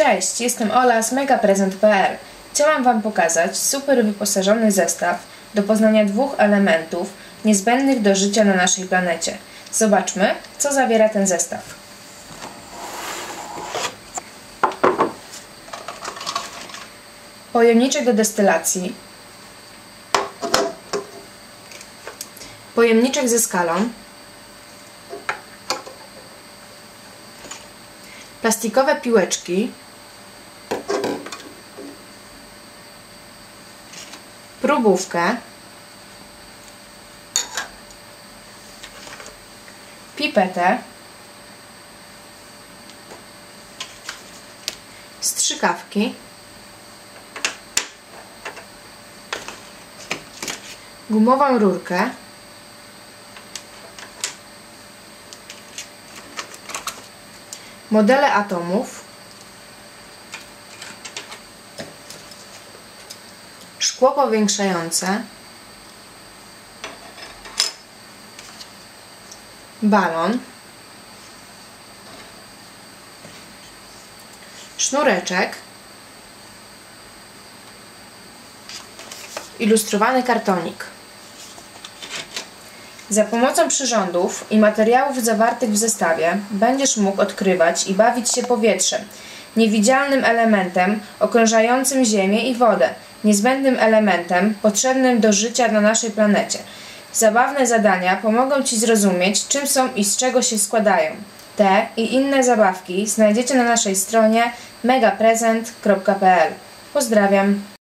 Cześć, jestem Ola z megaprezent.pl. Chciałam Wam pokazać super wyposażony zestaw do poznania dwóch elementów niezbędnych do życia na naszej planecie. Zobaczmy, co zawiera ten zestaw. Pojemniczek do destylacji, pojemniczek ze skalą, plastikowe piłeczki, próbówkę, pipetę, strzykawki, gumową rurkę, modele atomów, szkło powiększające, balon, sznureczek, ilustrowany kartonik. Za pomocą przyrządów i materiałów zawartych w zestawie będziesz mógł odkrywać i bawić się powietrzem, niewidzialnym elementem okrążającym Ziemię i wodę, niezbędnym elementem potrzebnym do życia na naszej planecie. Zabawne zadania pomogą Ci zrozumieć, czym są i z czego się składają. Te i inne zabawki znajdziecie na naszej stronie megaprezent.pl. Pozdrawiam!